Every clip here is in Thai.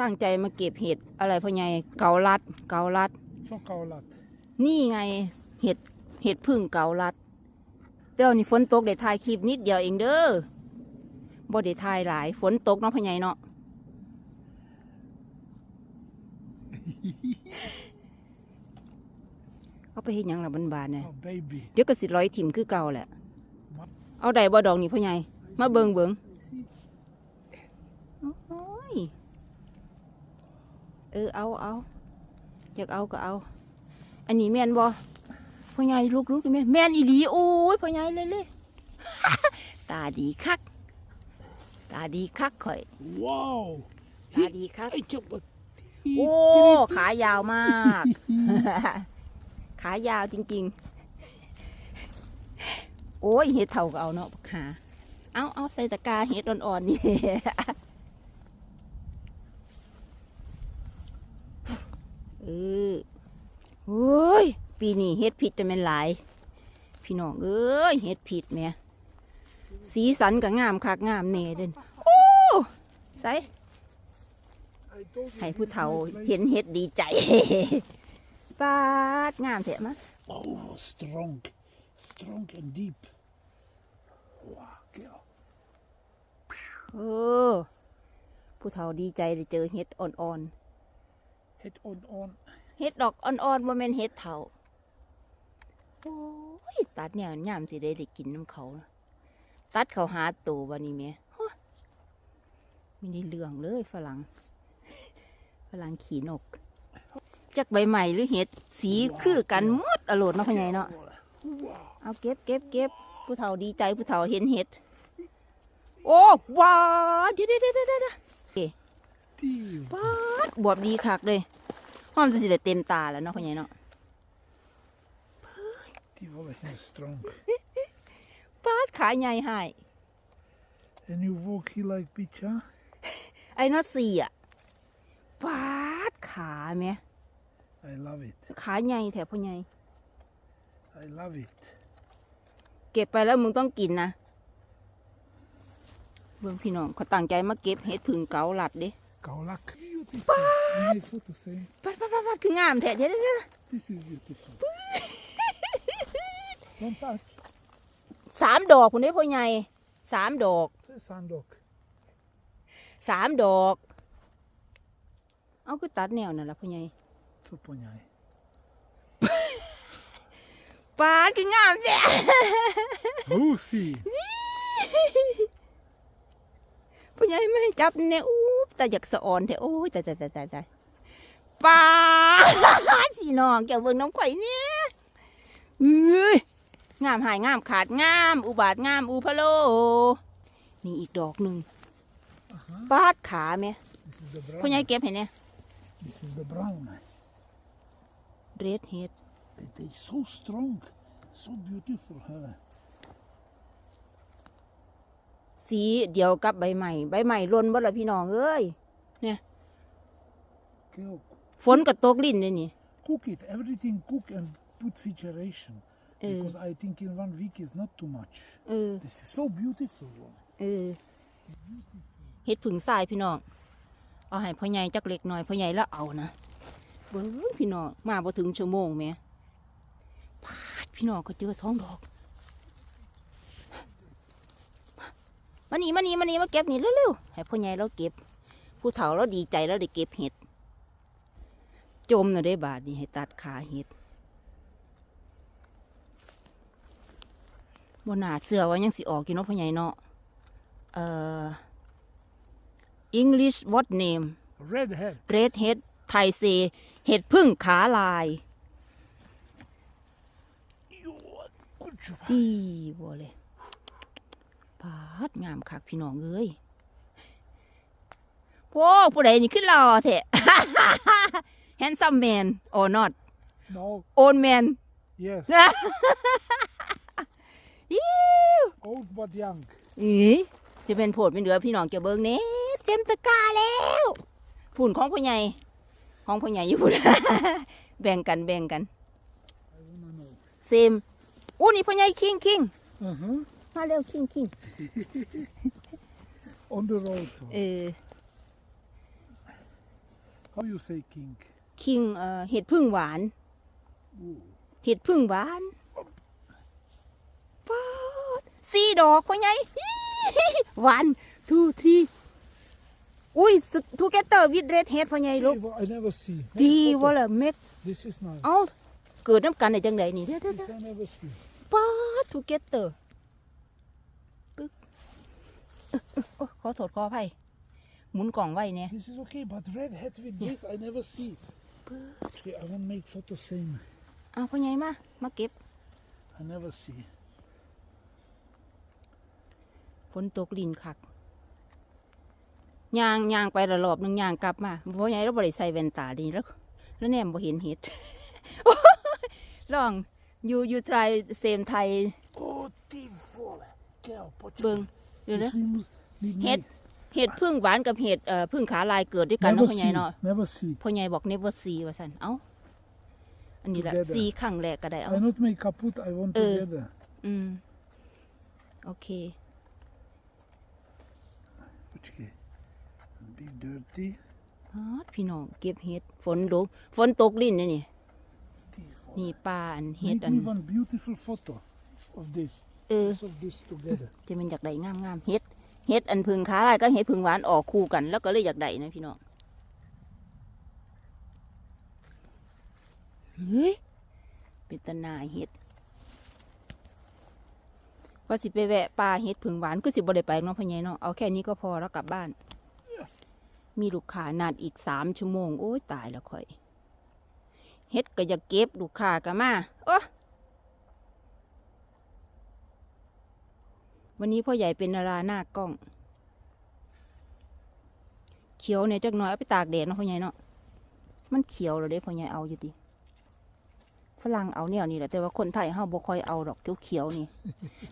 ตั้งใจมาเก็บเห็ดอะไรพ่อใหญ่เกาลัด เกาลัด Van Kaulat. นี่ไงเห็ดเห็ดพึ่งเกาลัดเดี๋ยวนี้ฝนตกเดี๋ยวถ่ายคลิปนิดเดียวเองเด้อบ่ได้ถ่ายหลายฝนตกเนาะพ่อใหญ่เนาะเอาไปเฮ็ดหยังล่ะบานๆเนี่ย Oh, baby. เดี๋ยวก็สิร้อยถิ่มคือเก่าแหละ เอาได้บ่ดอกนี่พ่อใหญ่มาเบิงเบิงโอ้ย เออเอาเอาอยากเอาก็เอา อันนี้แม่นบ่พ่อใหญ่ลูกลูกแม่นแม่นอีหลีโอ้ยพ่อใหญ่เลยเลยตาดีคัก ตาดีคักข่อย Wow. ตาดีคัก Ik heb het. โอ้ขายาวมาก ขายาวจริง ๆ โอ้ยเห็ดเท่าก็เอาเนาะขาเอาเอาใส่ตะกร้าเห็ดอ่อนๆนี่ เออโอ้ย ปีนี้เห็ดผิดจะเป็นหลาย พี่น้องเอ้ยเห็ดผิดแหม่สีสันก็งามคักงามเน่เด่นโอ้ใส่ I told you ให้ this ผู้ is เฒ่า my place. เห็นเห็ดดีใจปาดงามเถอะมะ Oh, strong. Strong and deep. Wow, girl. เออ ผู้เฒ่าดีใจได้เจอเห็ดอ่อน Het on on. ๆเห็ดดอกอ่อนๆบ่แม่นเห็ดเฒ่า โอ้ยตัดเนี่ยยามสิได้ได้กินน้ำเขานะตัดเขาหาตัววันนี้แหม่ฮะไม่ได้เรื่องเลยฝรั่งฝรั่งขี่นกจักใบใหม่หรือเห็ดสีคือกันหมดอโลดเนาะพ่อใหญ่เนาะ Wow. เอาเก็บเก็บเก็บผู้เฒ่าดีใจผู้เฒ่าเห็นเห็ด โอ้ว้าวเดี๋ยวเดี๋ยวเดี๋ยวเดี๋ยวเดี๋ยว Deal. ป๊าดบวบดีคักเลยห้อมจะสิได้เต็มตาแล้วเนาะพ่อใหญ่เนาะ Die was heel strong. ป๊าดขาใหญ่ให้ And you walk here like bitch, huh? ไอ้นอตสี่อะป๊าดขาแม่ I love it. ขาใหญ่แถวพ่อใหญ่ I love it. เก็บไปแล้วมึงต้องกินนะเบิ่งพี่น้องเขาตั้งใจมาเก็บเห็ดผึ่งเกาหลัดเด้ Kaulak. Beautiful. You need photo say. ป๊าดป๊าดป๊าดป๊าดคืองามแท้เดี๋ยวเดี๋ยวเดี๋ยว This is beautiful. Don't touch. สามดอกคุณได้พ่อใหญ่สามดอก Sandok. สามดอก เอาคือตัดแนวนั่นล่ะพ่อใหญ่ Co poniaj. ปาดคืองามแท้ Lucy. พ่อใหญ่ไม่ให้จับเนี่ยอู้แต่อยากสะออนแท้โอ้ยตายตายตายตายตายปาดพี่น้องแกเบิ่งน้ำข่อยเนี่ยเอ้ย งามหายงามขาดงาม อุบาทงามอุพะโล นี่อีกดอกหนึ่ง Aha. ปาดขาแม่ This is the brown. พ่อใหญ่เก็บเห็นเนี่ย This is the brown. เรดเฮด They, they so strong. So beautiful. Huh? สีเดียวกับใบใหม่ใบใหม่ร่นบ่ละพี่น้องเอ้ย Girl, ฝนก็ตกลิ้นเลยนี่ cook it. Everything cook and put refrigeration. Uh. Because I think in one week is not too much. เออ This is so beautiful. One. เออเฮ็ดผึ่งทรายพี่น้อง เอาให้พ่อใหญ่จักเล็กหน่อยพ่อใหญ่แล้วเอานะเบิ้งพี่น้องมาบ่ถึงชั่วโมงแหม่พาดพี่น้องก็เจอสองดอกมานี่มานี่มานี่มาเก็บนี่เร็วๆให้พ่อใหญ่เราเก็บ ผู้เฒ่าเราดีใจแล้วได้เก็บเห็ด จมน่ะได้บาทนี่ให้ตัดขาเห็ด บนหนาเสือว่ายังสิออกอยู่เนาะพ่อใหญ่เนาะเอ่อ English what name Redhead. red head ไทยเซเห็ดพึ่งขาลาย Yo, good job. ดีบัวเลยปาดงามคักพี่น้องเอ้ยโว้ผู้ใดนี่ขึ้นรอเถอะ handsome man or not No. old man Yes. อิ๊ว Old but young. อีจะเป็นโผดเป็นเหลือพี่น้องเกี่ยวเบิงเน่เต็มตะกร้าแล้วผุ่นของพ่อใหญ่ของพ่อใหญ่อยู่พุ่นแบ่งกันแบ่งกัน I wanna know. เซมอู้นี่พ่อใหญ่คิงคิง Uh huh. มาเร็วคิงคิง On the road. เออ How you say king? คิงเอ่อเห็ดพึ่งหวาน Ooh. เห็ดพึ่งหวานป๊าด สี่ดอกพ่อใหญ่ one two three อุ้ยทูเกเตอร์วิดเรดเฮดพ่อใหญ่ลูก Hey, I never see. Hey, ดี photo. ว่าละเม็ด This is nice. เอ้าเกิดน้ำกันได้จังไดนี่เด้อเด้อ This I never see. ป้าทูเกเตอร์ปึ๊กเอ้อเอ้อโอ้ขอโทษขออภัยหมุนกล่องไว้เนี่ย This is okay, but red hat with this I never see. Okay, I want make photo same. อ้าวพ่อใหญ่มา มาเก็บ I never see. ฝ นตกลินคักยางยางไปละรอบหนึงยางกลับมาพ่อใหญ่เราบริใส่แว่นตาดีแล้วแล้วแนมบ่เห็นเห็ดลอง you you try same Thai Oh, tivole. Kjell, počekaj. เบิงเดี๋ยว This นะ seems- need เห็ด me- เห็ดพึ่งหวานกับเห็ดเอ่อพึ่งขาลายเกิดด้วยกัน Never เนาะพ่อใหญ่ see. เนาะ Never see. พ่อใหญ่บอก never see ว่าสันเอ้าอันนี้แหละ Together. ซีครั้งแรกก็ได้เอ้า I not make kaput, I want Uh. together. อืมโอเค Počekaj. Big dirty. ฮอดพี่น้องเก็บเห็ดฝนลงฝนตกลิ้นนี่นี่ Tivole. นี่ปลาอันเห็ด Make อัน me one beautiful photo of this. เออ This of this together. จะมันอยากได้งามงามๆเห็ดเห็ดอันพึ่งขาลายก็เห็ดพึ่งหวานออกคู่กัน แล้วก็เลยอยากได้นะพี่น้องเฮ้ยเป็นตาหนาเห็ด ว่าสิไปแวะปลาเห็ดพึ่งหวานก็สิบ่ได้ไปเนาะพ่อใหญ่เนาะเอาแค่นี้ก็พอแล้วกลับบ้าน มีลูกค้านัดอีกสามชั่วโมง โอ้ยตายแล้วค่อยเฮ็ดก็อยากเก็บลูกค้าก็มาโอ้วันนี้พ่อใหญ่เป็นนาราหน้ากล้อง เขียวเนี่ยจักหน่อยเอาไปตากแดดเนาะพ่อใหญ่เนาะมันเขียวแล้วเด้พ่อใหญ่เอาอยู่ดิ ฝรั่งเอาเนี่ยนี่แหละแต่ว่าคนไทยเฮาบ่ค่อยเอาดอกเขียวๆนี่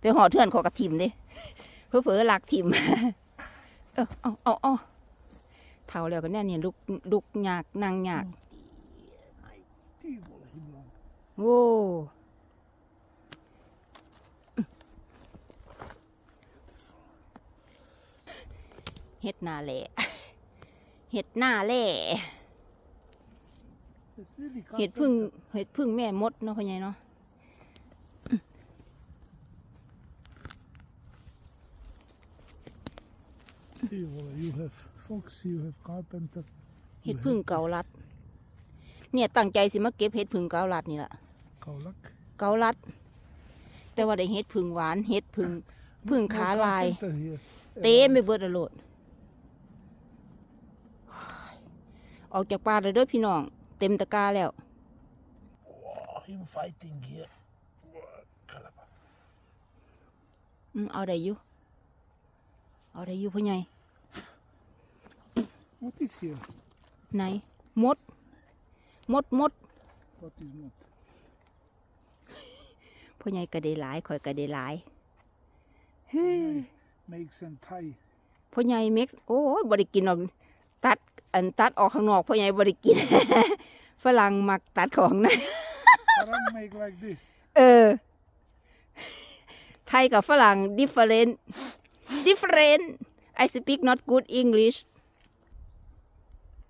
ไปห่อเทือนขอกระทิมเด้เผลอๆหลักทิมเออเอาเอาเอาเท่าแล้วก็แน่เนี่ลุกลุกยากนั่งยากโว้เฮ็ดหน้าแหล่เฮ็ดหน้าแหล่ เฮ็ดพึ่ง carpenter. เฮ็ดพึ่งแม่มดเนาะพ่อใหญ่เนาะ Tivole, you have fox, you have carpenter. เฮ็ดพึ่งเกาลัด เนี่ยตั้งใจสิมาเก็บเฮ็ดพึ่งเกาลัดนี่ล่ะ Kaulak. เกาลัด แต่ว่าได้เฮ็ดพึ่งหวานเฮ็ดพึ่งพึ่งขาลาย carpenter here. เต็มไปเบิดอะโลดออกจากป่าเลยเด้อพี่น้อง เต็มตะกร้าแล้ว Oh, him fighting here. Kalaba. อืมเอาได้อยู่เอาได้อยู่พ่อใหญ่ What is here? ไหนมด มดมด What is not? พ่อใหญ่ก็ได้หลายข่อยก็ได้หลาย Make some Thai. พ่อใหญ่เม็กซ์โอ้ยบ่ได้กินหรอกตัดอันตัดออกข้างนอกพ่อใหญ่บ่ได้กิน ฝรั่งมักตัดของนะ Haram make like this. เออ ไทยกับฝรั่ง different different I speak not good English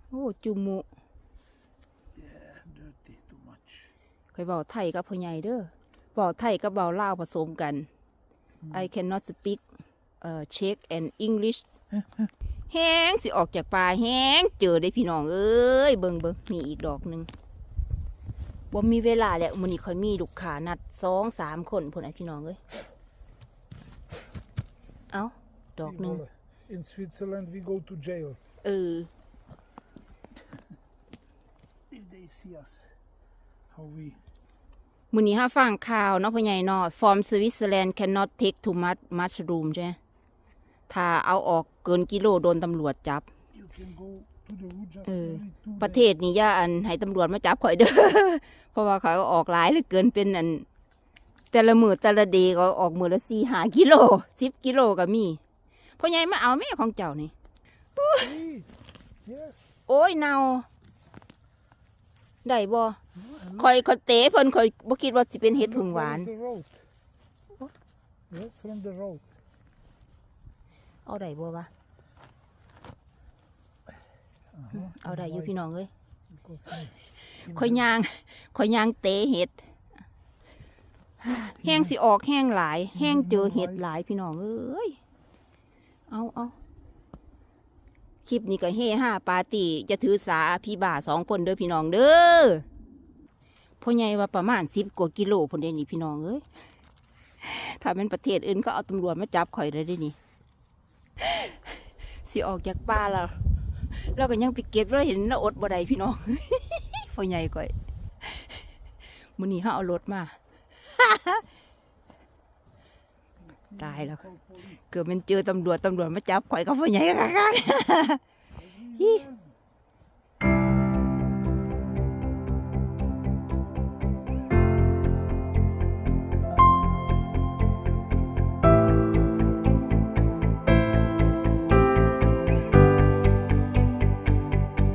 โอ้จุมุ Yeah, dirty too much. เคยบอกไทยกับพ่อใหญ่เด้อบอกไทยกับเบาลาวผสมกัน I cannot speak เอ่อ Czech and English แห้งสิออกจากป่าแห้งเจอได้พี่น้องเอ้ยเบิงเบิงมีอีกดอกหนึ่งบ่มีเวลาแล้วมื้อนี้ค่อยมีลูกค้านัดสองสามคนพุ่นไอ้พี่น้องเอ้ยเอาดอกหนึ่ง Tivole. In Switzerland we go to jail เออ if they see us. How we มื้อนี้ห้าฟังข่าวเนาะพ่อใหญ่เนาะ from Switzerland cannot take too much mushroom ใช่ไหม ถ้าเอาออกเกินกิโลโดนตำรวจจับ you can go to the wood just Ừ. only two ประเท days. ศนี้ย่าอันให้ตำรวจมาจับข่อยเด้อ เพราะว่าเขาเอาออกหลายเหลือเกินเป็นอัน แต่ละมือแต่ละเดย์ก็ออกมือละสี่หากิโลสิบกิโลก็มีพ่อใหญ่มาเอาแม่ของเจ้านี่ Hey, yes. โอ้ยเนาได้บ่ข่อยข่อยเตะเพิ่นข่อยบ่คิดว่าสิเป็นเห็ด Look, ผึ่งหวาน where is the road? Yes, from the road. เอาได้บ่วะ Aha, เอาได้อยู่พี่น้องเอ้ย because I- ข่อยยางข่อยยางเตะเห็ด แห้งสิออกแห้งหลาย แห้งเจอเห็ดหลายพี่น้องเอ้ย เอาเอาคลิปนี้ก็เฮห้าปาร์ตี้จะถือสาพี่บ่าสองคนเด้อพี่น้องเด้อพ่อใหญ่ว่าประมาณสิบกว่ากิโลพนเดนี่พี่น้องเอ้ย ถ้าเป็นประเทศอื่นก็เอาตำรวจมาจับข่อยเลยได้นี่ สิออกจากป่าแล้วเราก็ยังไปเก็บเราเห็นเราอดบ่ได้พี่น้องพ่อใหญ่ก่อยมื้อนี้เฮาเอารถมาตายแล้วเกิดมันเจอตำรวจตำรวจมาจับข่อยกับพ่อใหญ่ค่ะ